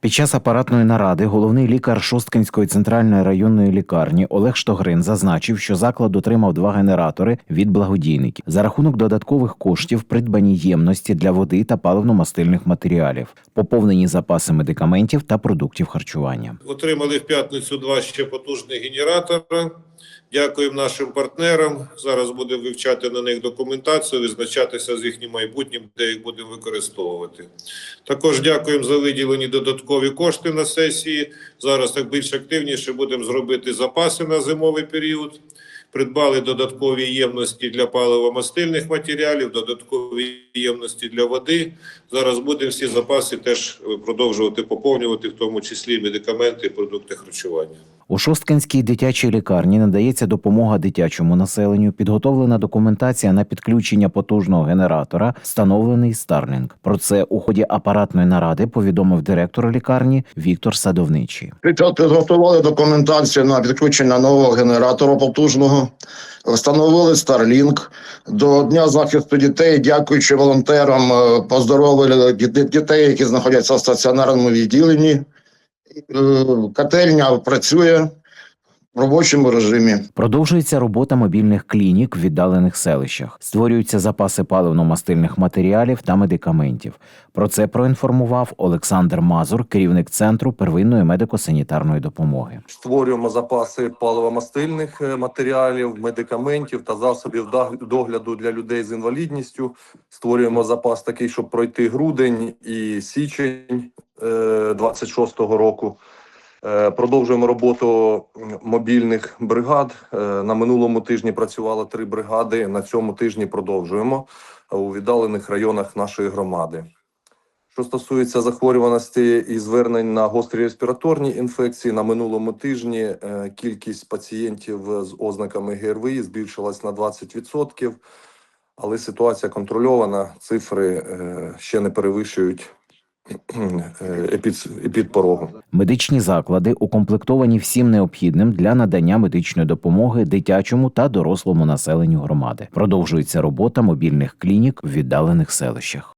Під час апаратної наради головний лікар Шосткинської центральної районної лікарні Олег Штогрин зазначив, що заклад отримав два генератори від благодійників за рахунок додаткових коштів придбані ємності для води та паливно-мастильних матеріалів, поповнені запаси медикаментів та продуктів харчування. Отримали в п'ятницю два ще потужні генератори. Дякуємо нашим партнерам. Зараз будемо вивчати на них документацію, визначатися з їхнім майбутнім, де їх будемо використовувати. Також дякуємо за виділені додаткові кошти на сесії. Зараз так більш активніше будемо зробити запаси на зимовий період. Придбали додаткові ємності для паливо-мастильних матеріалів, додаткові ємності для води. Зараз будемо всі запаси теж е, продовжувати поповнювати, в тому числі медикаменти і продукти харчування. У Шосткинській дитячій лікарні надається допомога дитячому населенню, підготовлена документація на підключення потужного генератора, встановлений Starlink. Про це у ході апаратної наради повідомив директор лікарні Віктор Садовничий. Під- Підготували документацію на підключення нового генератора потужного, встановили Starlink. До Дня захисту дітей, дякуючи волонтерам, е, поздоровили дітей, які знаходяться в стаціонарному відділенні. Е, Котельня працює в робочому режимі. Продовжується робота мобільних клінік в віддалених селищах. Створюються запаси паливно-мастильних матеріалів та медикаментів. Про це проінформував Олександр Мазур, керівник центру первинної медико-санітарної допомоги. Створюємо запаси паливомастильних е, матеріалів, медикаментів та засобів догляду для людей з інвалідністю. Створюємо запас такий, щоб пройти грудень і січень 26-го року. Е, Продовжуємо роботу мобільних бригад. Е, На минулому тижні працювало три бригади. На цьому тижні продовжуємо у віддалених районах нашої громади. Що стосується захворюваності і звернень на гострі респіраторні інфекції, на минулому тижні е, кількість пацієнтів з ознаками ГРВІ збільшилась на 20%, але ситуація контрольована, цифри ще не перевищують епідпорогу. Медичні заклади укомплектовані всім необхідним для надання медичної допомоги дитячому та дорослому населенню громади. Продовжується робота мобільних клінік в віддалених селищах.